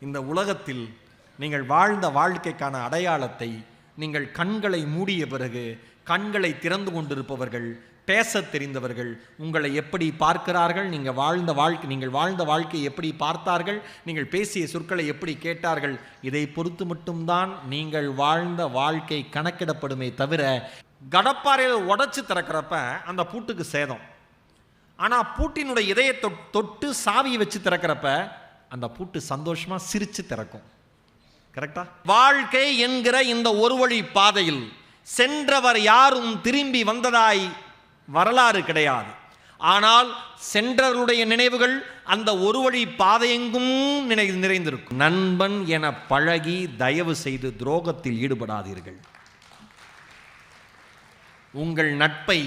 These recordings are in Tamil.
இந்த உலகத்தில் நீங்கள் வாழ்ந்த வாழ்க்கைக்கான அடையாளத்தை நீங்கள் கண்களை மூடிய பிறகு கண்களை திறந்து கொண்டிருப்பவர்கள் பேசத் தெரிந்தவர்கள் உங்களை எப்படி பார்க்கிறார்கள் நீங்கள் வாழ்ந்த வாழ்க்கை நீங்கள் வாழ்ந்த வாழ்க்கையை எப்படி பார்த்தார்கள் நீங்கள் பேசிய சொற்களை எப்படி கேட்டார்கள் இதை பொறுத்து மட்டும்தான் நீங்கள் வாழ்ந்த வாழ்க்கை கணக்கிடப்படுமே தவிர கடப்பாறையில் உடச்சி திறக்கிறப்ப அந்த பூட்டுக்கு சேதம். ஆனால் பூட்டினுடைய இதயத்தை தொட்டு சாவியை வச்சு திறக்கிறப்ப அந்த பூட்டு சந்தோஷமாக சிரித்து திறக்கும். கரெக்டா வாழ்க்கை என்கிற இந்த ஒரு வழி பாதையில் சென்றவர் யாரும் திரும்பி வந்ததாய் வரலாறு கிடையாது. ஆனால் சென்றவருடைய நினைவுகள் அந்த ஒரு வழி பாதையெங்கும் நினை நிறைந்திருக்கும். நண்பன் என பழகி தயவு செய்து துரோகத்தில் ஈடுபடாதீர்கள். உங்கள் நட்பை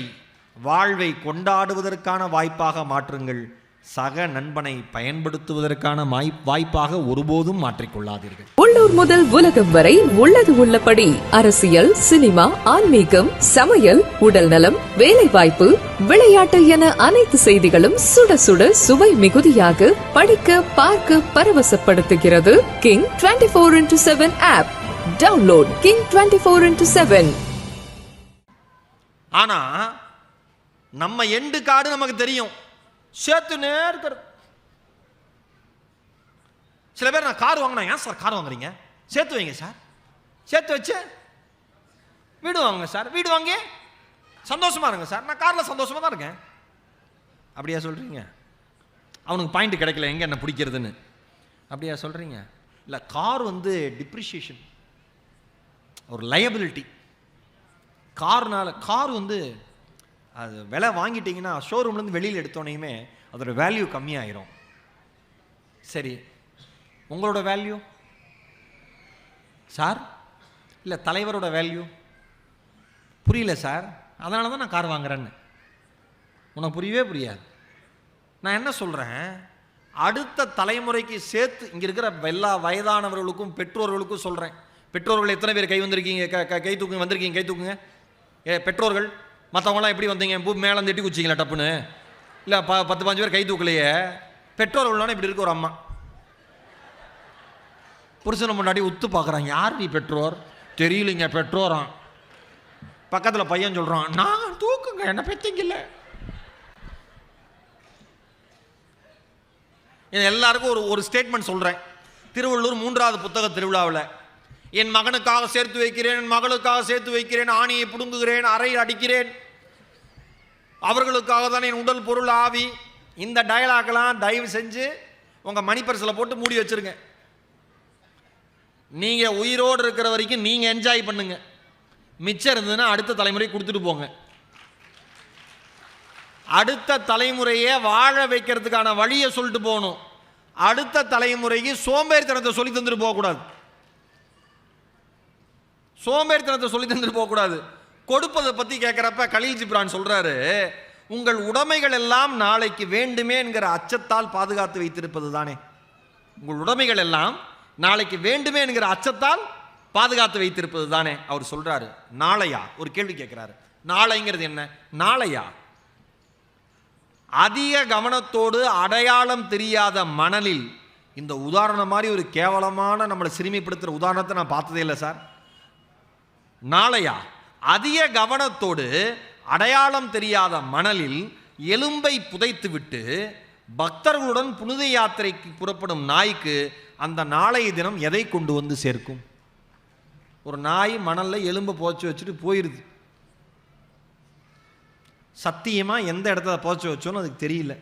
வாழ்வை கொண்டாடுவதற்கான வாய்ப்பாக மாற்றுங்கள். சக நண்பனை பயன்படுத்துவதற்கான வாய்ப்பாக ஒருபோதும் மாற்றிக்கொள்ளாதீர்கள். உள்ளூர் முதல் உலகம் வரை உள்ளது உள்ளபடி. அரசியல் சினிமா ஆன்மீகம் சமையல் உடல்நலம் வேலைவாய்ப்பு விளையாட்டு என அனைத்து செய்திகளும் சுட சுட சுவை மிகுதியாக படிக்க பார்க்க பரவசப்படுத்துகிறது. King twenty four into seven app download King twenty four into seven ஆனா நம்ம எண்டு காடு நமக்கு தெரியும். சேர்த்துனே இருக்கிறது சில பேர் நான் கார் வாங்கினா ஏன் சார் கார் வாங்குறீங்க? சேர்த்து வைங்க சார். சேர்த்து வச்சு வீடு வாங்குங்க சார். வீடு வாங்கி சந்தோஷமா இருங்க சார். நான் காரில் சந்தோஷமா தான் இருக்கேன். அப்படியா சொல்றீங்க? அவனுக்கு பாயிண்ட் கிடைக்கல. எங்க என்ன பிடிக்கிறதுன்னு? அப்படியா சொல்றீங்க? இல்லை கார் வந்து டிப்ரிஷியேஷன் ஒரு லயபிலிட்டி கார்னால கார் வந்து அது விலை வாங்கிட்டீங்கன்னா ஷோரூம்லேருந்து வெளியில் எடுத்தோனையுமே அதோட வேல்யூ கம்மியாயிரும். சரி உங்களோட வேல்யூ சார்? இல்லை தலைவரோட வேல்யூ புரியல சார். அதனால தான் நான் கார் வாங்குறேன்னு. உனக்கு புரியவே புரியாது. நான் என்ன சொல்கிறேன் அடுத்த தலைமுறைக்கு சேர்த்து இங்கே இருக்கிற எல்லா வயதானவர்களுக்கும் பெற்றோர்களுக்கும் சொல்கிறேன் பெற்றோர்கள் எத்தனை பேர் கை வந்திருக்கீங்க? க- க- கை தூக்குங்க வந்திருக்கீங்க கை தூக்குங்க. ஏ பெற்றோர்கள்? மற்றவங்களாம் எப்படி வந்தீங்க? பூ மேலே தட்டி குச்சிங்களா டப்புன்னு? இல்லை ப பத்து பாஞ்சு பேர் கை தூக்கலையே. உள்ளான இப்படி இருக்க ஒரு அம்மா. புருஷனை முன்னாடி உத்து பார்க்குறான் யார் நீ பெற்றோர்? தெரியலைங்க பெற்றோரான் பக்கத்தில் பையன் சொல்கிறான் நான் தூக்குங்க என்ன பெற்றிங்கல்ல இது எல்லாருக்கும் ஒரு ஒரு ஸ்டேட்மெண்ட் சொல்கிறேன் திருவள்ளூர் மூன்றாவது புத்தக திருவிழாவில் என் மகனுக்காக சேர்த்து வைக்கிறேன் என் மகளுக்காக சேர்த்து வைக்கிறேன் ஆணியை பிடுங்குகிறேன் அறையில் அடிக்கிறேன் அவர்களுக்காக தான் என் உடல் பொருள் ஆவி. இந்த டயலாக்லாம் தயவு செஞ்சு உங்கள் மணிப்பரிசில் போட்டு மூடி வச்சிருங்க. நீங்கள் உயிரோடு இருக்கிற வரைக்கும் நீங்கள் என்ஜாய் பண்ணுங்க. மிச்சம் இருந்ததுன்னா அடுத்த தலைமுறை கொடுத்துட்டு போங்க. அடுத்த தலைமுறையை வாழ வைக்கிறதுக்கான வழியை சொல்லிட்டு போகணும். அடுத்த தலைமுறைக்கு சோம்பேறித்தனத்தை சொல்லி தந்துட்டு போகக்கூடாது. சோம்பேறித்தனத்தை சொல்லி தந்துட்டு போகக்கூடாது. கொடுப்பதை பற்றி கேட்குறப்ப கலீல் ஜிப்ரான் சொல்கிறாரு உங்கள் உடைமைகள் எல்லாம் நாளைக்கு வேண்டுமே என்கிற அச்சத்தால் பாதுகாத்து வைத்திருப்பது தானே. உங்கள் உடைமைகள் எல்லாம் நாளைக்கு வேண்டுமே என்கிற அச்சத்தால் பாதுகாத்து வைத்திருப்பது தானே அவர் சொல்கிறாரு நாளையா? ஒரு கேள்வி கேட்குறாரு நாளைங்கிறது என்ன? நாளையா? அதிக கவனத்தோடு அடையாளம் தெரியாத மணலில் இந்த உதாரணம் மாதிரி ஒரு கேவலமான நம்மளை சிறுமிப்படுத்துகிற உதாரணத்தை நான் பார்த்ததே இல்லை சார். நாளையா? அதிக கவனத்தோடு அடையாளம் தெரியாத மணலில் எலும்பை புதைத்துவிட்டு பக்தர்களுடன் புனித யாத்திரைக்கு புறப்படும் நாய்க்கு அந்த நாளைய தினம் எதை கொண்டு வந்து சேர்க்கும்? ஒரு நாய் மணலில் எலும்பை புதைச்சி வச்சுட்டு போயிடுது சத்தியமாக எந்த இடத்துல புதைச்சி வச்சோன்னு அதுக்கு தெரியல.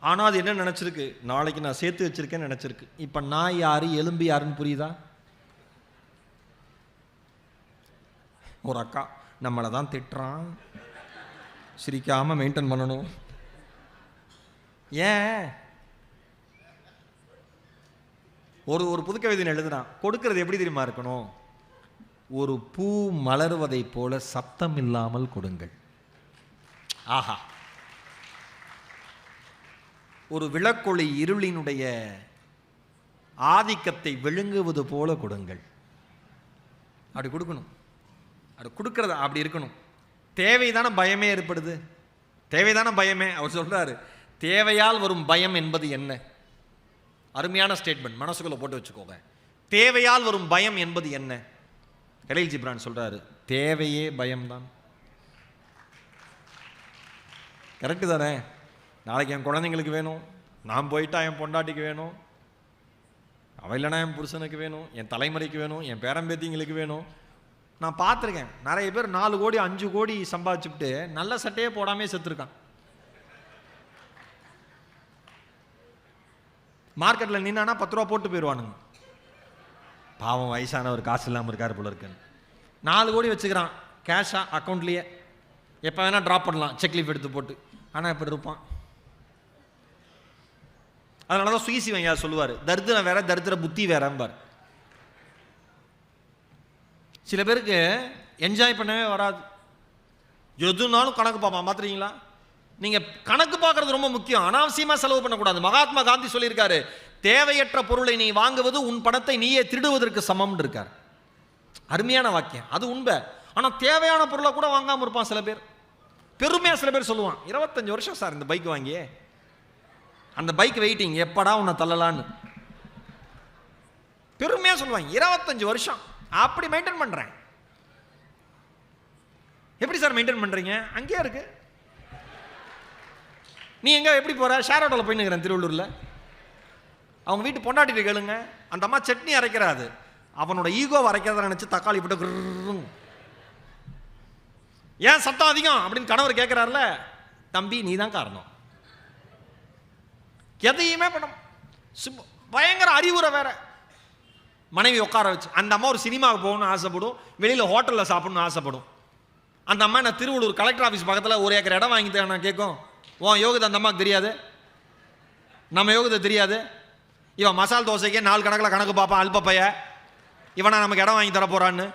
ஆனால் அது என்ன நினச்சிருக்கு? நாளைக்கு நான் சேர்த்து வச்சிருக்கேன்னு நினச்சிருக்கு. இப்போ நாய் யார்? எலும்பு யாருன்னு புரியுதா? ஒரு அக்கா நம்மளை தான் திட்டுறான். சிரிக்காமல் மெயின்டைன் பண்ணணும். ஏன்? ஒரு ஒரு புதுக்கவிதை எழுதுறான். கொடுக்கறது எப்படி தெரியுமா இருக்கணும்? ஒரு பூ மலர்வதைப் போல சத்தம் இல்லாமல் கொடுங்கள். ஆஹா. ஒரு விளக்கொளி இருளினுடைய ஆதிக்கத்தை விழுங்குவது போல கொடுங்கள். அப்படி கொடுக்கணும். அப்படி கொடுக்குறதா? அப்படி இருக்கணும். தேவைதான பயமே ஏற்படுது. தேவைதான பயமே? அவர் சொல்கிறாரு தேவையால் வரும் பயம் என்பது என்ன? அருமையான ஸ்டேட்மெண்ட் மனசுக்குள்ளே போட்டு வச்சுக்கோங்க. தேவையால் வரும் பயம் என்பது என்ன? கலீல் ஜிப்ரான் சொல்கிறாரு தேவையே பயம்தான். கரெக்டு தானே? நாளைக்கு என் குழந்தைங்களுக்கு வேணும். நான் போயிட்டா என் பொண்டாட்டிக்கு வேணும். அவ இல்லைனா என் புருஷனுக்கு வேணும். என் தலைமுறைக்கு வேணும். என் பேரம்பேத்திங்களுக்கு வேணும். நான் பார்த்துருக்கேன். நிறைய பேர் நாலு கோடி அஞ்சு கோடி சம்பாதிச்சுட்டு நல்ல சட்டையே போடாமே செத்துருக்கான். மார்க்கெட்டில் நின்னானா பத்து ரூபா போட்டு போயிடுவானுங்க. பாவம் வயசானவர் காசு இல்லாமல் இருக்கார் போல இருக்குன்னு. நாலு கோடி வச்சுக்கிறான். கேஷாக அக்கௌண்ட்லேயே எப்போ வேணால் ட்ராப் பண்ணலாம். செக் லீஃப் எடுத்து போட்டு. ஆனால் இப்படி இருப்பான். அதனால தான் சுயசி வையா சொல்லுவார். தரித்திரம் வேற தரித்திர புத்தி வேறம்பார். சில பேருக்கு என்ஜாய் பண்ணவே வராது. எதுனாலும் கணக்கு பார்ப்பான் பார்த்துறீங்களா நீங்கள் கணக்கு பார்க்குறது ரொம்ப முக்கியம். அனாவசியமாக செலவு பண்ணக்கூடாது. மகாத்மா காந்தி சொல்லியிருக்காரு தேவையற்ற பொருளை நீ வாங்குவது உன் பணத்தை நீயே திருடுவதற்கு சமம்னு இருக்கார். அருமையான வாக்கியம். அது உண்மை. ஆனால் தேவையான பொருளை கூட வாங்காமல் இருப்பான் சில பேர். பெருமையாக சில பேர் சொல்லுவான் இருபத்தஞ்சு வருஷம் சார் இந்த பைக் வாங்கியே. அந்த பைக் வெயிட்டிங் எப்படா உன்னை தள்ளலான்னு. பெருமையாக சொல்லுவாங்க இருபத்தஞ்சு வருஷம். அப்படி மெயின்டைன் பண்ணுறேன் எப்படி சார் மெயின்டைன் பண்ணுறீங்க அங்கேயே இருக்கு. நீ எங்கே எப்படி போற? ஷேர் ஆட்டோவில் போய் திருவள்ளூரில். அவங்க வீட்டு பொண்டாட்டிட்டு கேளுங்க. அந்த அம்மா சட்னி அரைக்கிறாது. அவனோட ஈகோ அரைக்கிறத நினச்சி தக்காளி போட்டு ஏன் சத்தம் அதிகம்? அப்படின்னு கணவர் கேட்குறாருல தம்பி நீ தான் காரணம். எதையுமே பண்ண சும்மா- பயங்கர அறிவுரை வேற. மனைவி உட்கார வச்சு அந்த அம்மா ஒரு சினிமாவுக்கு போகணும்னு ஆசைப்படும் வெளியில் ஹோட்டலில் சாப்பிடணும்னு ஆசைப்படும். அந்த அம்மா நான் திருவள்ளூர் கலெக்டர் ஆஃபீஸ் பக்கத்தில் ஒரு ஏக்கர் இடம் வாங்கி நான் கேட்கும். ஓ யோகத்தை அந்த அம்மாவுக்கு தெரியாது? நம்ம யோகத்தை தெரியாது? இவன் மசால் தோசைக்கே நாலு கணக்கில் கணக்கு பார்ப்பான் அல்பப்பைய பைய. இவனை நமக்கு இடம் வாங்கி தர போகிறான்னு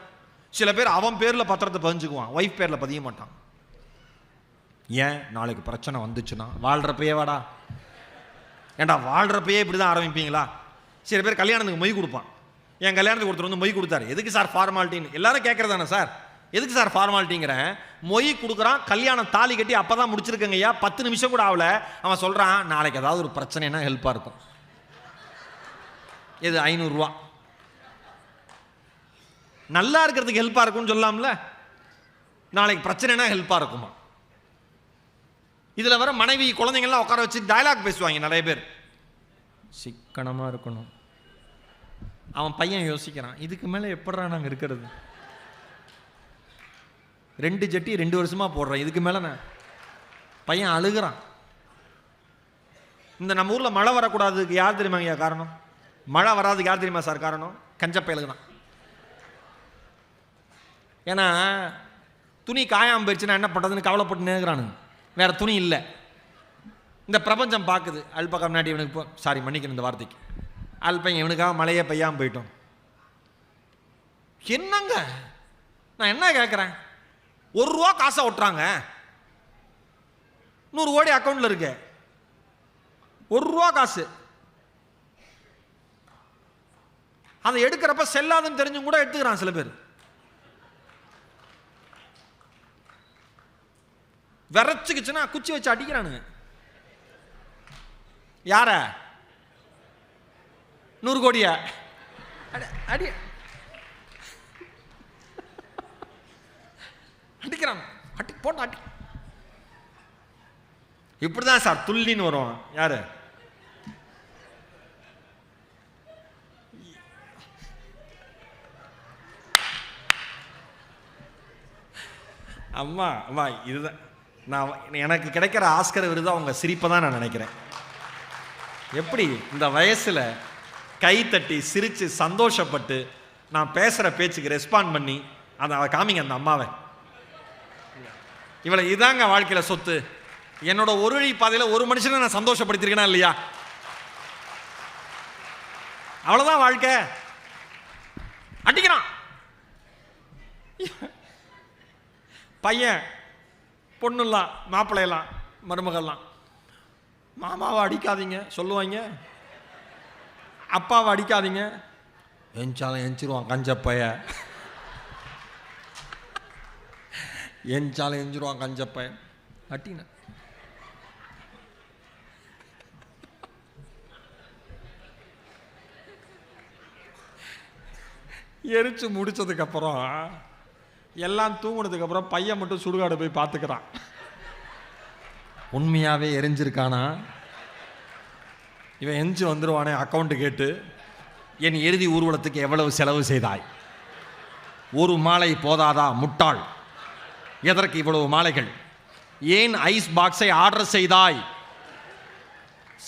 சில பேர் அவன் பேரில் பத்திரத்தை பதிஞ்சுக்குவான் ஒய்ஃப் பேரில் பதிய மாட்டான். ஏன்? நாளைக்கு பிரச்சனை வந்துச்சுன்னா வாழ்கிறப்பையே வாடா. ஏன்டா வாழ்கிறப்பையே இப்படி தான் ஆரம்பிப்பீங்களா? சில பேர் கல்யாணத்துக்கு மொய் கொடுப்பான். என் கல்யாணத்துக்கு ஒருத்தர் வந்து மொய் கொடுத்தாரு. எதுக்கு சார் ஃபார்மாலிட்டின்னு எல்லாரும் கேட்குறதானே சார்? எதுக்கு சார் ஃபார்மாலிட்டிங்கிறேன் மொய் கொடுக்குறான் கல்யாணம் தாலி கட்டி அப்போ தான் முடிச்சிருக்கங்க ஐயா. பத்து நிமிஷம் கூட ஆகல. அவன் சொல்கிறான் நாளைக்கு ஏதாவது ஒரு பிரச்சனைனா ஹெல்ப்பாக இருக்கும். இது ஐநூறுரூவா நல்லா இருக்கிறதுக்கு ஹெல்ப்பாக இருக்கும்னு சொல்லலாம்ல? நாளைக்கு பிரச்சனைனா ஹெல்ப்பாக இருக்குமா? இதில் வர மனைவி குழந்தைங்கள்லாம் உட்கார வச்சு டயலாக் பேசுவாங்க நிறைய பேர். சிக்கனமாக இருக்கணும். அவன் பையன் யோசிக்கிறான் இதுக்கு மேலே எப்படா நாங்கள் இருக்கிறது? ரெண்டு ஜட்டி ரெண்டு வருஷமாக போடுறேன் இதுக்கு மேலே நான் பையன் அழுகிறான். இந்த நம்ம ஊரில் மழை வரக்கூடாதுக்கு யார் தெரியுமாங்கய்யா காரணம்? மழை வராதுக்கு யார் தெரியுமா சார் காரணம்? கஞ்சப்பயலுக்கு தான் ஏன்னா துணி காயாமல் போயிடுச்சுன்னா என்ன பண்ணுறதுன்னு கவலைப்பட்டு நேர்கிறானுங்க வேறு துணி இல்லை. இந்த பிரபஞ்சம் பார்க்குது அல்பக்கம் நாட்டி இவனுக்கு சாரி மன்னிக்கணும் இந்த வார்த்தைக்கு. அல்பங்க இவனுக்காக மழையே பெய்யாமல் போயிட்டோம். என்னங்க? நான் என்ன கேட்குறேன் ஒரு ரூபா காசை ஒட்டுறாங்க. நூறு கோடி அக்கௌண்ட்டில் இருக்கு. ஒரு ரூபா காசு. அதை எடுக்கிறப்ப செல்லாதுன்னு தெரிஞ்சும் கூட எடுத்துக்கிறான் சில பேர். விரைச்சுக்குச்சுன்னா குச்சி வச்சு அடிக்கிறானுங்க. யார? நூறு கோடியா? அடி அடி. அடிக்கிறான். அடி போட்டு அடி. இப்படிதான் சார் துள்ளின்னு வரும். யாரு? அம்மா அம்மா இதுதான். நான் எனக்கு கிடைக்கிற ஆஸ்கர் விருது அவங்க சிரிப்பை தான் நான் நினைக்கிறேன். எப்படி? இந்த வயசில் கை தட்டி சிரித்து சந்தோஷப்பட்டு நான் பேசுகிற பேச்சுக்கு ரெஸ்பாண்ட் பண்ணி அதை அதை காமிங்க அந்த அம்மாவை. இவளை இதாங்க வாழ்க்கையில் சொத்து. என்னோட ஒரு வழி பாதையில் ஒரு மனுஷனை நான் சந்தோஷப்படுத்திருக்கேனா இல்லையா? அவ்வளோதான் வாழ்க்கை. அடிக்கிறான். பையன் பொண்ணுலாம் மாப்பிள்ளையெல்லாம் மருமகள்லாம் மாமாவை அடிக்காதீங்க சொல்லுவாங்க. அப்பாவை அடிக்காதீங்க. எஞ்சாலும் எஞ்சிருவான் கஞ்சப்பைய. எஞ்சாலும் எஞ்சிருவான் கஞ்சப்பையன் அட்டின எரிச்சு முடிச்சதுக்கப்புறம் எல்லாம் தூங்கினதுக்கப்புறம் பையன் மட்டும் சுடுகாடு போய் பார்த்துக்கிறான். உண்மையாகவே எரிஞ்சிருக்கானா? இவன் எஞ்சி வந்துருவானே அக்கௌண்ட்டு கேட்டு. என் இறுதி ஊர்வலத்துக்கு எவ்வளவு செலவு செய்தாய்? ஒரு மாலை போதாதா முட்டாள்? எதற்கு இவ்வளவு மாலைகள்? ஏன் ஐஸ் பாக்ஸை ஆர்டர் செய்தாய்?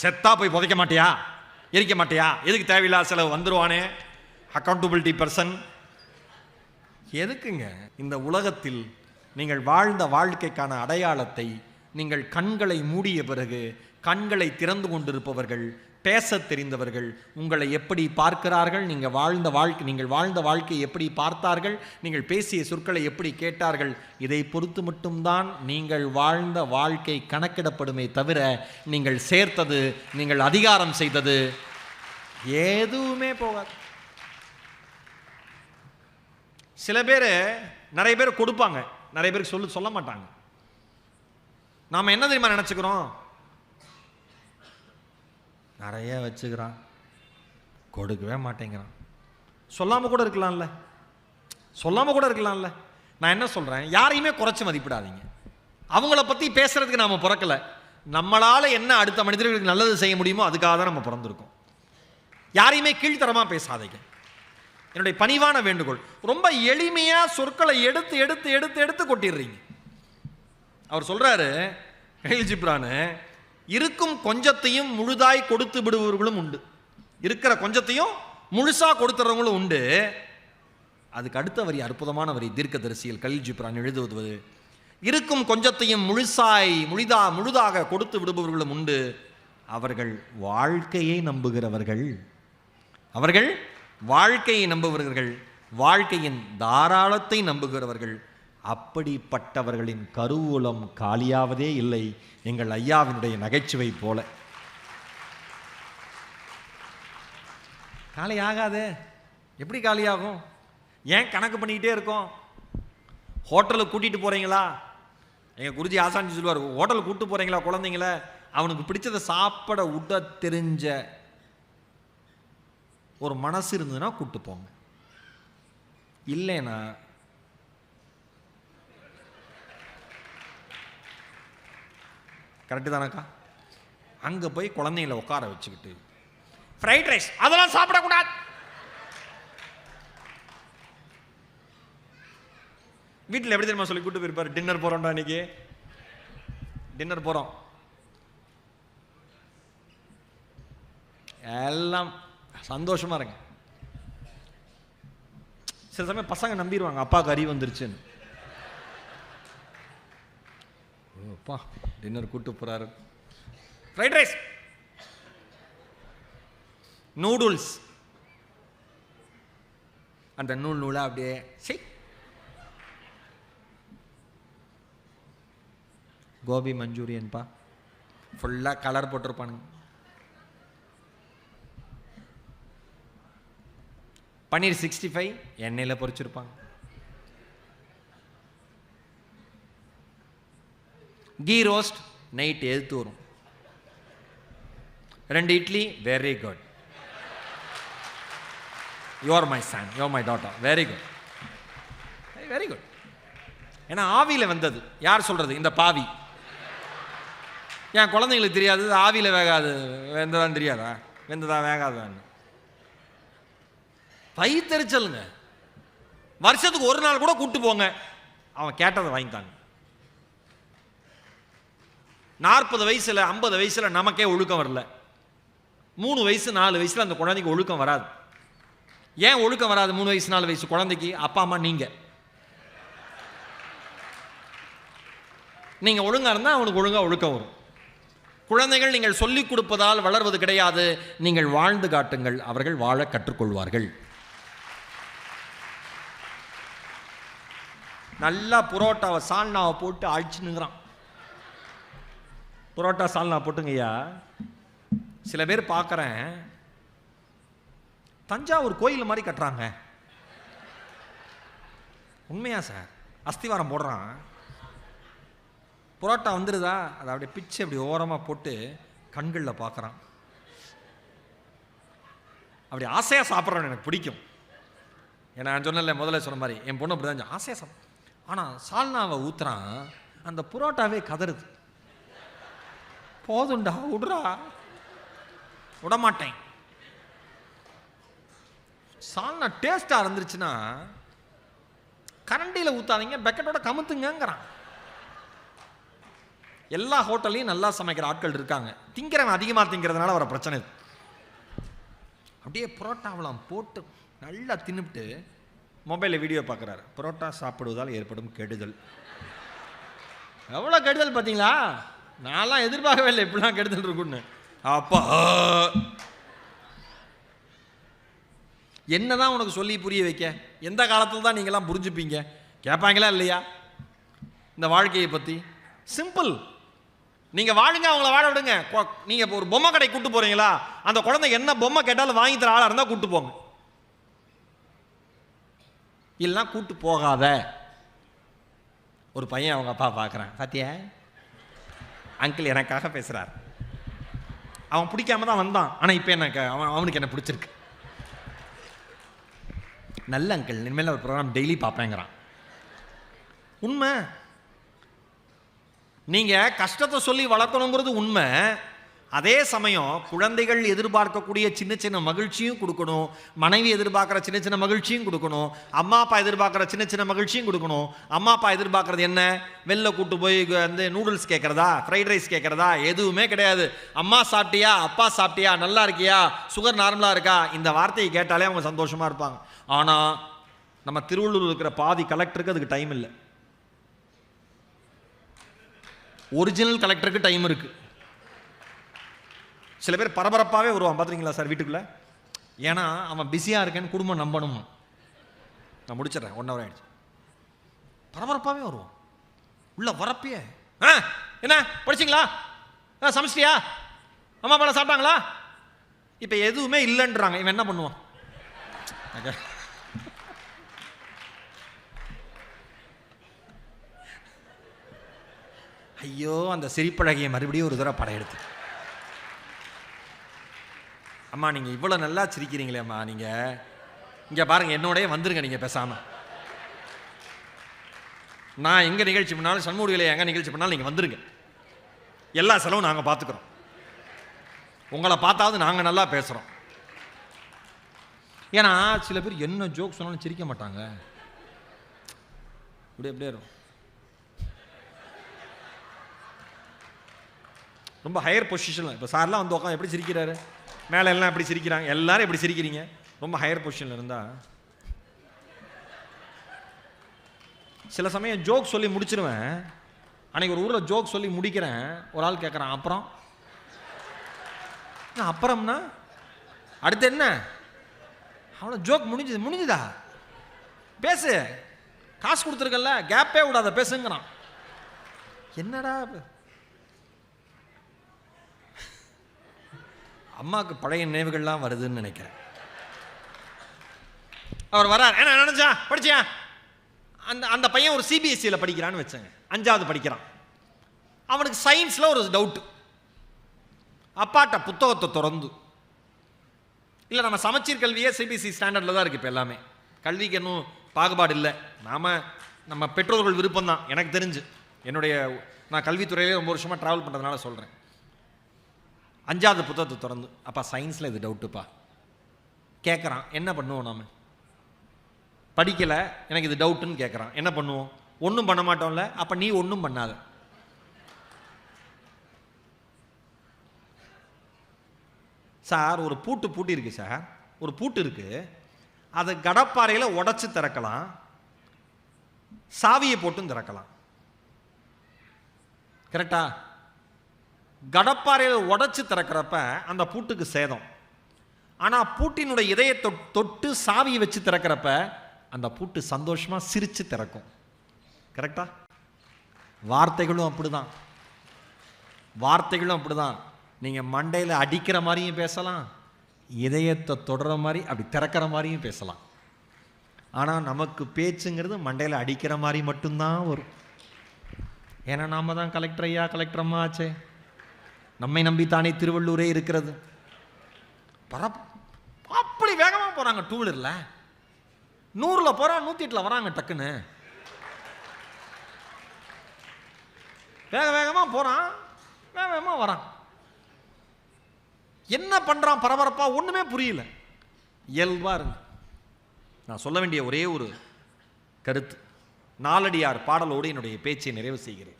செத்தா போய் புதைக்க மாட்டியா? எரிக்க மாட்டியா? எதுக்கு தேவையில்லாத செலவு? வந்துருவானே. அக்கௌண்டபிலிட்டி பர்சன் எதுக்குங்க? இந்த உலகத்தில் நீங்கள் வாழ்ந்த வாழ்க்கைக்கான அடையாளத்தை நீங்கள் கண்களை மூடிய பிறகு கண்களை திறந்து கொண்டிருப்பவர்கள் பேசத் தெரிந்தவர்கள் உங்களை எப்படி பார்க்கிறார்கள் நீங்கள் வாழ்ந்த வாழ்க்கை நீங்கள் வாழ்ந்த வாழ்க்கையை எப்படி பார்த்தார்கள் நீங்கள் பேசிய சொற்களை எப்படி கேட்டார்கள் இதை பொறுத்து மட்டும்தான் நீங்கள் வாழ்ந்த வாழ்க்கை கணக்கிடப்படுமே தவிர நீங்கள் சேர்த்தது நீங்கள் அதிகாரம் செய்தது எதுவுமே போகாது. சில பேர் நிறைய பேர் கொடுப்பாங்க. நிறைய பேருக்கு சொல்லு சொல்ல மாட்டாங்க. நாம் என்ன தெரியுமா நினச்சிக்கிறோம்? நிறைய வச்சுக்கிறான். கொடுக்கவே மாட்டேங்கிறான். சொல்லாமல் கூட இருக்கலாம்ல. சொல்லாமல் கூட இருக்கலாம்ல. நான் என்ன சொல்கிறேன் யாரையுமே குறைச்சி மதிப்பிடாதீங்க. அவங்கள பற்றி பேசுறதுக்கு நாம் பிறக்கல. நம்மளால் என்ன அடுத்த மனிதர்களுக்கு நல்லது செய்ய முடியுமோ அதுக்காக தான் நம்ம பிறந்திருக்கோம். யாரையுமே கீழ்த்தரமாக பேசாதீங்க. என்னுடைய பணிவான வேண்டுகோள். ரொம்ப எளிமையாக சொற்களை எடுத்து எடுத்து எடுத்து எடுத்து கொட்டிடுறீங்க. அவர் சொல்கிறாரு கையில் ஜிப்ரானு இருக்கும் கொஞ்சத்தையும் முழுதாய் கொடுத்து விடுபவர்களும் உண்டு. இருக்கிற கொஞ்சத்தையும் முழுசாக கொடுத்துறவங்களும் உண்டு. அதுக்கு அடுத்த வரி அற்புதமான வரி தீர்க்கதரிசியில் கலில் ஜிப்ரான் எழுதுவது. இருக்கும் கொஞ்சத்தையும் முழுசாய் முழுதா முழுதாக கொடுத்து விடுபவர்களும் உண்டு. அவர்கள் வாழ்க்கையை நம்புகிறவர்கள். அவர்கள் வாழ்க்கையை நம்புகிறவர்கள். வாழ்க்கையின் தாராளத்தை நம்புகிறவர்கள். அப்படிப்பட்டவர்களின் கருவூலம் காலியாவதே இல்லை. எங்கள் ஐயாவினுடைய நகைச்சுவை போல. காலி ஆகாதே. எப்படி காலியாகும்? ஏன் கணக்கு பண்ணிக்கிட்டே இருக்கோம்? ஹோட்டலுக்கு கூட்டிகிட்டு போகிறீங்களா எங்கள் குருஜி ஆசாஞ்சி சொல்லுவார் ஹோட்டலுக்கு கூப்பிட்டு போகிறீங்களா குழந்தைங்கள? அவனுக்கு பிடிச்சதை சாப்பிட விட தெரிஞ்ச ஒரு மனசு இருந்ததுன்னா கூப்பிட்டு போங்க. இல்லைன்னா கரெக்டு தானக்கா? அங்கே போய் குழந்தைங்கள உட்கார வச்சுக்கிட்டு ஃப்ரைட் ரைஸ் அதெல்லாம் சாப்பிடக்கூடாது. வீட்டில் எப்படி தெரியுமா சொல்லி கூட்டு போயிருப்பார்? டின்னர் போகிறோம்டா இன்னைக்கு டின்னர் போகிறோம் எல்லாம் சந்தோஷமா இருங்க. சில சமயம் பசங்க நம்பிடுவாங்க அப்பாவுக்கு அறிவு வந்துருச்சுன்னு. அப்பா. டின்னர் கூட்டு போறாரு. ஃப்ரைட் ரைஸ் நூடுல்ஸ் அந்த நூல் நூலா அப்படியே சரி கோபி மஞ்சூரியன்ப்பா ஃபுல்லாக கலர் போட்டிருப்பானுங்க. பன்னீர் சிக்ஸ்டி ஃபைவ் எண்ணெயில் பொரிச்சிருப்பாங்க. கீ ரோஸ்ட் நைட் எழுத்து வரும். ரெண்டு idli very good your my son your my daughter very good very good ஏன்னா ஆவியில் வந்தது. யார் சொல்கிறது இந்த பாவி. என் குழந்தைங்களுக்கு தெரியாது ஆவியில் வேகாது. வெந்ததான் தெரியாதா? வெந்ததா வேகாதான்னு. வயிற்றுச்சலுங்க வருஷத்துக்கு ஒரு நாள் கூட கூப்பிட்டு போங்க. அவன் கேட்டதை வாங்கித்தாங்க நாற்பது வயசில் ஐம்பது வயசில் நமக்கே ஒழுக்கம் வரல. மூணு வயசு நாலு வயசில் அந்த குழந்தைக்கு ஒழுக்கம் வராது. ஏன் ஒழுக்கம் வராது மூணு வயசு நாலு வயசு குழந்தைக்கு? அப்பா அம்மா நீங்கள் நீங்கள் ஒழுங்காக இருந்தால் அவனுக்கு ஒழுங்காக ஒழுக்கம் வரும். குழந்தைகள் நீங்கள் சொல்லிக் கொடுப்பதால் வளர்வது கிடையாது. நீங்கள் வாழ்ந்து காட்டுங்கள். அவர்கள் வாழ கற்றுக்கொள்வார்கள். நல்லா புரோட்டாவை சால்னாவை போட்டு அழிச்சுனுங்கிறான் புரோட்டா சால்னா போட்டுங்கய்யா. சில பேர் பார்க்குறேன் தஞ்சாவூர் கோயில் மாதிரி கட்டுறாங்க. உண்மையா சார்? அஸ்திவாரம் போடுறான். புரோட்டா வந்துடுதா அதை அப்படியே பிச்சு அப்படி ஓரமாக போட்டு கண்களில் பார்க்குறான் அப்படி ஆசையாக சாப்பிட்றவன் எனக்கு பிடிக்கும். ஏன்னா நான் சொன்னல முதல்ல சொன்ன மாதிரி என் பொண்ணு அப்படி தான் ஆசையாக சார் ஆனால் சால்னாவை ஊத்துறான். அந்த புரோட்டாவே கதறுது. போதுண்டா விடுறா. விடமாட்டேன். சால்னா டேஸ்ட்டாக இருந்துருச்சுன்னா கரண்டியில் ஊற்றாதீங்க பெக்கெட்டோட கமுத்துங்கிறான் எல்லா ஹோட்டல்லையும் நல்லா சமைக்கிற ஆட்கள் இருக்காங்க. திங்கிறவன் அதிகமாக திங்கிறதுனால வர பிரச்சனை அப்படியே புரோட்டாவெல்லாம் போட்டு நல்லா தின்னுபிட்டு மொபைலில் வீடியோ பார்க்குறாரு. புரோட்டா சாப்பிடுவதால் ஏற்படும் கெடுதல். எவ்வளோ கெடுதல் பார்த்தீங்களா? நான்லாம் எதிர்பார்க்கவே இல்லை இப்படிலாம் கெடுத்துட்டு இருக்குன்னு அப்பா. என்னதான் உனக்கு சொல்லி புரிய வைக்க? எந்த காலத்தில் தான் நீங்களாம் புரிஞ்சுப்பீங்க? கேட்பாங்களா இல்லையா? இந்த வாழ்க்கையை பற்றி சிம்பிள் நீங்கள் வாழுங்க அவங்கள வாழ விடுங்க. நீங்கள் இப்போ ஒரு பொம்மை கடை கூட்டு போகிறீங்களா அந்த குழந்தை என்ன பொம்மை கேட்டாலும் வாங்கி தர ஆளாக இருந்தால் கூட்டு போங்க. இல்லைன்னா கூட்டு போகாத. ஒரு பையன் அவங்க அப்பா பார்க்குறான் பார்த்தியா அங்கிள் எனக்காக பேசுகிறார் அவன் பிடிக்காம தான் வந்தான். ஆனால் இப்போ எனக்கு அவன் அவனுக்கு என்ன பிடிச்சிருக்கு. நல்ல அங்கிள். இனிமேல் ஒரு ப்ரோக்ராம் டெய்லி பார்ப்பேங்கிறான். உண்மை? நீங்கள் கஷ்டத்தை சொல்லி வளர்க்கணுங்கிறது உண்மை. அதே சமயம் குழந்தைகள் எதிர்பார்க்கக்கூடிய சின்ன சின்ன மகிழ்ச்சியும் கொடுக்கணும் மனைவி எதிர்பார்க்குற சின்ன சின்ன மகிழ்ச்சியும் கொடுக்கணும் அம்மா அப்பா எதிர்பார்க்குற சின்ன சின்ன மகிழ்ச்சியும் கொடுக்கணும். அம்மா அப்பா எதிர்பார்க்குறது என்ன? வெளில கூட்டு போய் வந்து நூடுல்ஸ் கேட்குறதா? ஃப்ரைட் ரைஸ் கேட்குறதா? எதுவுமே கிடையாது. அம்மா சாப்பிட்டியா? அப்பா சாப்பிட்டியா? நல்லா இருக்கியா? சுகர் நார்மலாக இருக்கா? இந்த வார்த்தையை கேட்டாலே அவங்க சந்தோஷமாக இருப்பாங்க. ஆனால் நம்ம திருவள்ளூர் இருக்கிற பாதி கலெக்டருக்கு அதுக்கு டைம் இல்லை. ஒரிஜினல் கலெக்டருக்கு டைம் இருக்குது சில பேர் பரபரப்பாகவே வருவான் பார்த்துருக்கீங்களா சார் வீட்டுக்குள்ளே? ஏன்னா அவன் பிஸியாக இருக்கேன்னு குடும்பம் நம்பணும்? நான் முடிச்சிடுறேன் ஒன் ஹவர் ஆகிடுச்சு பரபரப்பாகவே வருவான். உள்ள வரப்பே ஆ என்ன படிச்சிங்களா? ஆ சமைச்சிட்டியா? அம்மா அப்பா சாப்பிட்டாங்களா? இப்போ எதுவுமே இல்லைன்றாங்க. இவன் என்ன பண்ணுவான்? ஐயோ அந்த சிரிப்பழகையை மறுபடியும் ஒரு தடவை படையெடுத்து அம்மா நீங்கள் இவ்வளோ நல்லா சிரிக்கிறீங்களே அம்மா நீங்கள் இங்கே பாருங்கள் என்னோடய வந்துருங்க நீங்கள் பேசாமல் நான் எங்கே நிகழ்ச்சி பண்ணாலும் சண்முகடிகளை எங்கே நிகழ்ச்சி பண்ணாலும் நீங்கள் வந்துருங்க. எல்லா செலவும் நாங்கள் பார்த்துக்குறோம் உங்களை பார்த்தாவது நாங்கள் நல்லா பேசுகிறோம் ஏன்னா சில பேர் என்ன ஜோக் சொன்னாலும் சிரிக்க மாட்டாங்க. இப்படி அப்படியே இருக்கும் ரொம்ப ஹையர் பொசிஷனில் இப்போ சார்லாம் வந்து உட்காந்து எப்படி சிரிக்கிறாரு? மேலே எல்லாம் எப்படி சிரிக்கிறாங்க? எல்லாரும் எப்படி சிரிக்கிறீங்க? ரொம்ப ஹையர் பொசிஷனில் இருந்தால் சில சமயம் ஜோக் சொல்லி முடிச்சிருவேன். அன்னைக்கு ஒரு ஊரில் ஜோக் சொல்லி முடிக்கிறேன். ஒரு ஆள் கேட்குறான் அப்புறம்? அப்புறம்னா? அடுத்து என்ன? அவ்வளோ ஜோக் முடிஞ்சுது முடிஞ்சுதா? பேசு. காசு கொடுத்துருக்கல கேப்பே விடாத பேசுங்கிறான். என்னடா அம்மாவுக்கு பழைய நினைவுகள்லாம் வருதுன்னு நினைக்கிறேன். அவர் வரார் என்ன நினைச்சா படிச்சியா? அந்த அந்த பையன் ஒரு சிபிஎஸ்சியில் படிக்கிறான்னு வச்சேங்க அஞ்சாவது படிக்கிறான். அவனுக்கு சயின்ஸில் ஒரு டவுட்டு அப்பாட்ட புத்தகத்தை திறந்து. இல்லை நம்ம சமச்சீர் கல்வியே சிபிஎஸ்சி ஸ்டாண்டர்டில் தான் இருக்குது இப்போ எல்லாமே. கல்விக்கு இன்னும் பாகுபாடு இல்லை. நாம் நம்ம பெற்றோர்கள் விருப்பம் தான் எனக்கு தெரிஞ்சு. என்னுடைய நான் கல்வித்துறையிலே ரொம்ப வருஷமாக ட்ராவல் பண்ணுறதுனால சொல்கிறேன் அஞ்சாவது புத்தகத்தை திறந்து அப்பா சயின்ஸில் இது டவுட்டுப்பா கேட்குறான் என்ன பண்ணுவோம் நாம்? படிக்கலை எனக்கு இது டவுட்டுன்னு கேட்குறான் என்ன பண்ணுவோம்? ஒன்றும் பண்ண மாட்டோம்ல. அப்போ நீ ஒன்றும் பண்ணாத. சார் ஒரு பூட்டு பூட்டி இருக்கு சார். ஒரு பூட்டு இருக்கு. அதை கடப்பாறையில் உடச்சி திறக்கலாம். சாவியை போட்டும் திறக்கலாம். கரெக்டா கடப்பாறையில் உடச்சி திறக்கிறப்ப அந்த பூட்டுக்கு சேதம். ஆனால் பூட்டினுடைய இதயத்தை தொட்டு சாவியை வச்சு திறக்கிறப்ப அந்த பூட்டு சந்தோஷமாக சிரித்து திறக்கும். கரெக்டா வார்த்தைகளும் அப்படிதான். வார்த்தைகளும் அப்படிதான். நீங்கள் மண்டையில் அடிக்கிற மாதிரியும் பேசலாம் இதயத்தை தொடர மாதிரி அப்படி திறக்கிற மாதிரியும் பேசலாம். ஆனால் நமக்கு பேச்சுங்கிறது மண்டையில் அடிக்கிற மாதிரி மட்டும்தான் வரும். ஏன்னா நாம தான் கலெக்டர் ஐயா கலெக்டர் அம்மா ஆச்சே. நம்மை நம்பித்தானே திருவள்ளூரே இருக்கிறது. பரப் அப்படி வேகமாக போகிறாங்க டூ வீலரில் நூறில் போகிறான் நூற்றி எட்டில் வராங்க டக்குன்னு. வேக வேகமாக போகிறான் வேக வேகமாக வரான். என்ன பண்ணுறான் பரபரப்பாக ஒன்றுமே புரியல. இயல்பாக இருங்க. நான் சொல்ல வேண்டிய ஒரே ஒரு கருத்து. நாலடியார் பாடலோடு என்னுடைய பேச்சை நிறைவு செய்கிறேன்.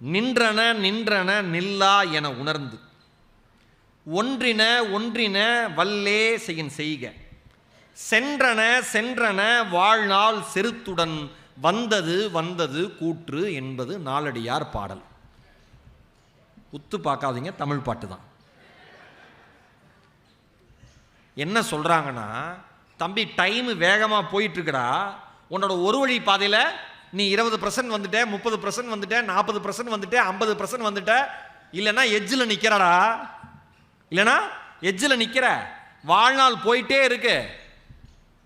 நின்றன நின்றன நில்லா என உணர்ந்து. ஒன்றின ஒன்றின வல்லே செய்யின் செய்க. சென்றன சென்றன வாழ்நாள் செருத்துடன் வந்தது வந்தது கூற்று என்பது நாளடியார் பாடல். உத்து பார்க்காதீங்க தமிழ் பாட்டு தான். என்ன சொல்கிறாங்கன்னா தம்பி டைமு வேகமாக போயிட்டுருக்குடா உன்னோட ஒரு வழி பாதையில் நீ இருபது பர்சன்ட் வந்துட்ட முப்பது பர்சன்ட் வந்துட்ட நாற்பது பர்சன்ட் வந்துட்ட ஐம்பது பர்சன்ட் வந்துட்ட. இல்லைன்னா எஜ்ஜில் நிற்கிறடா இல்லைனா எஜ்ஜில் நிற்கிற வாழ்நாள் போயிட்டே இருக்கு.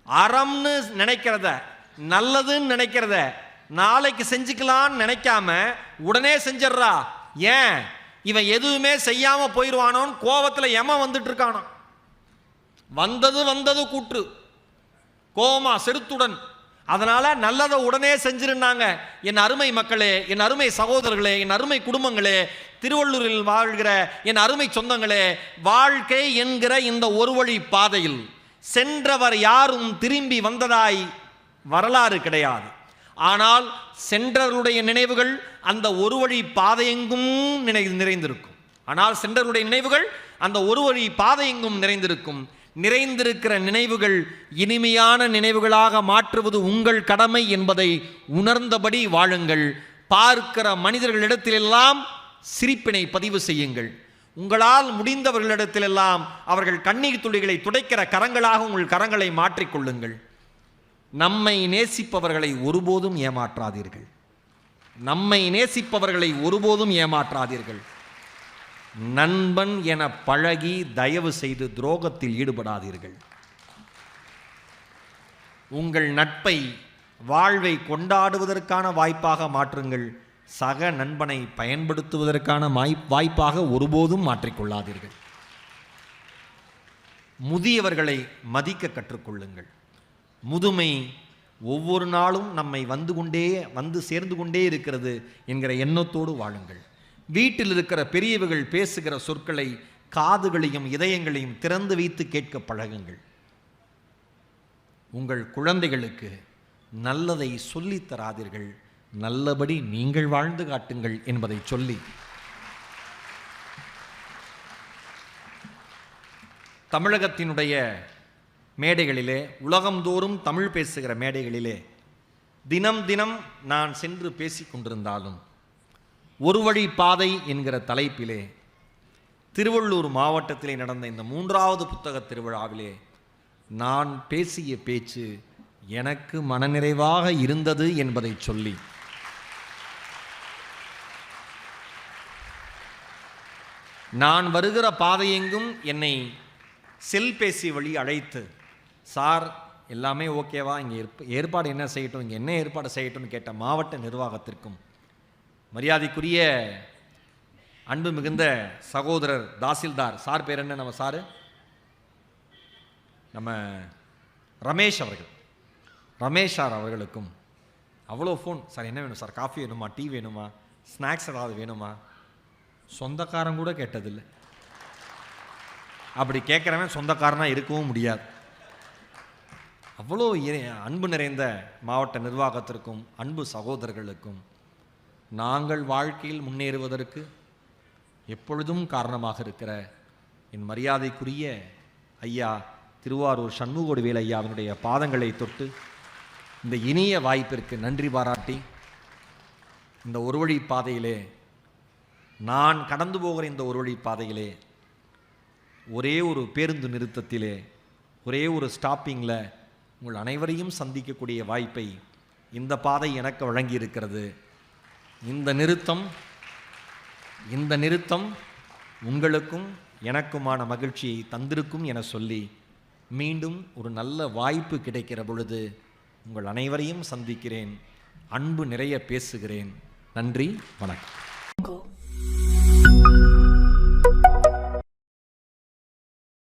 அறம்னு நினைக்கிறத நல்லதுன்னு நினைக்கிறத நாளைக்கு செஞ்சுக்கலான்னு நினைக்காம உடனே செஞ்சிடுறா. ஏன்? இவன் எதுவுமே செய்யாமல் போயிடுவானோன்னு கோவத்தில் எம வந்துட்டு இருக்கானோ வந்தது வந்தது கூற்று. கோமா செருத்துடன் அதனால் நல்லதை உடனே செஞ்சிருந்தாங்க. என் அருமை மக்களே என் அருமை சகோதரர்களே என் அருமை குடும்பங்களே திருவள்ளூரில் வாழ்கிற என் அருமை சொந்தங்களே வாழ்க்கை என்கிற இந்த ஒரு வழி பாதையில் சென்றவர் யாரும் திரும்பி வந்ததாய் வரலாறு கிடையாது. ஆனால் சென்றவருடைய நினைவுகள் அந்த ஒரு வழி பாதையெங்கும் நினை நிறைந்திருக்கும். ஆனால் சென்றவருடைய நினைவுகள் அந்த ஒரு வழி பாதையெங்கும் நிறைந்திருக்கும். நிறைந்திருக்கிற நினைவுகள் இனிமையான நினைவுகளாக மாற்றுவது உங்கள் கடமை என்பதை உணர்ந்தபடி வாழுங்கள். பார்க்கிற மனிதர்களிடத்திலெல்லாம் சிரிப்பினை பதிவு செய்யுங்கள். உங்களால் முடிந்தவர்களிடத்திலெல்லாம் அவர்கள் கண்ணீர் துளிகளை துடைக்கிற கரங்களாக உங்கள் கரங்களை மாற்றிக்கொள்ளுங்கள் நம்மை நேசிப்பவர்களை ஒருபோதும் ஏமாற்றாதீர்கள். நம்மை நேசிப்பவர்களை ஒருபோதும் ஏமாற்றாதீர்கள். நண்பன் என பழகி தயவு செய்து துரோகத்தில் ஈடுபடாதீர்கள். உங்கள் நட்பை வாழ்வை கொண்டாடுவதற்கான வாய்ப்பாக மாற்றுங்கள். சக நண்பனை பயன்படுத்துவதற்கான வாய்- வாய்ப்பாக ஒருபோதும் மாற்றிக்கொள்ளாதீர்கள். முதியவர்களை மதிக்க கற்றுக்கொள்ளுங்கள். முதுமை ஒவ்வொரு நாளும் நம்மை வந்து கொண்டே வந்து சேர்ந்து கொண்டே இருக்கிறது என்கிற எண்ணத்தோடு வாழுங்கள். வீட்டில் இருக்கிற பெரியவர்கள் பேசுகிற சொற்களை காதுகளையும் இதயங்களையும் திறந்து வைத்து கேட்க பழகுங்கள். உங்கள் குழந்தைகளுக்கு நல்லதை சொல்லித் தராதீர்கள். நல்லபடி நீங்கள் வாழ்ந்து காட்டுங்கள் என்பதை சொல்லி. தமிழகத்தினுடைய மேடைகளிலே உலகந்தோறும் தமிழ் பேசுகிற மேடைகளிலே தினம் தினம் நான் சென்று பேசிக் கொண்டிருந்தாலும் ஒரு வழி பாதை என்கிற தலைப்பிலே திருவள்ளூர் மாவட்டத்திலே நடந்த இந்த மூன்றாவது புத்தக திருவிழாவிலே நான் பேசிய பேச்சு எனக்கு மனநிறைவாக இருந்தது என்பதை சொல்லி. நான் வருகிற பாதையெங்கும் என்னை செல்பேசி வழி அழைத்து சார் எல்லாமே ஓகேவா? இங்கே ஏற்பாடு என்ன செய்யட்டும்? இங்கே என்ன ஏற்பாடு செய்யட்டும்னு கேட்ட மாவட்ட நிர்வாகத்திற்கும் மரியாதைக்குரிய அன்பு மிகுந்த சகோதரர் தாசில்தார். சார் பேர் என்ன நம்ம சாரு? நம்ம ரமேஷ் அவர்கள். ரமேஷ் சார் அவர்களுக்கும் அவ்வளோ ஃபோன் சார் என்ன வேணும் சார்? காஃபி வேணுமா? டீ வேணுமா? ஸ்நாக்ஸ் ஏதாவது வேணுமா? சொந்தக்காரன் கூட கேட்டதில்லை. அப்படி கேட்குறவன் சொந்தக்காரனாக இருக்கவும் முடியாது. அவ்வளோ அன்பு நிறைந்த மாவட்ட நிர்வாகத்திற்கும் அன்பு சகோதரர்களுக்கும் நாங்கள் வாழ்க்கையில் முன்னேறுவதற்கு எப்பொழுதும் காரணமாக இருக்கிற என் மரியாதைக்குரிய ஐயா திருவாரூர் சண்முகோடுவேல் ஐயாவினுடைய பாதங்களை தொட்டு இந்த இனிய வாய்ப்பிற்கு நன்றி பாராட்டி இந்த ஒரு வழி பாதையிலே நான் கடந்து போகிற இந்த ஒரு வழி பாதையிலே ஒரே ஒரு பேருந்து நிறுத்தத்திலே ஒரே ஒரு ஸ்டாப்பிங்கில் உங்கள் அனைவரையும் சந்திக்கக்கூடிய வாய்ப்பை இந்த பாதை எனக்கு வழங்கி இருக்கிறது இந்த நிறுத்தம் இந்த நிறுத்தம் உங்களுக்கும் எனக்குமான மகிழ்ச்சியை தந்திருக்கும் என சொல்லி மீண்டும் ஒரு நல்ல வாய்ப்பு கிடைக்கிற பொழுது உங்கள் அனைவரையும் சந்திக்கிறேன். அன்பு நிறைய பேசுகிறேன். நன்றி வணக்கம்.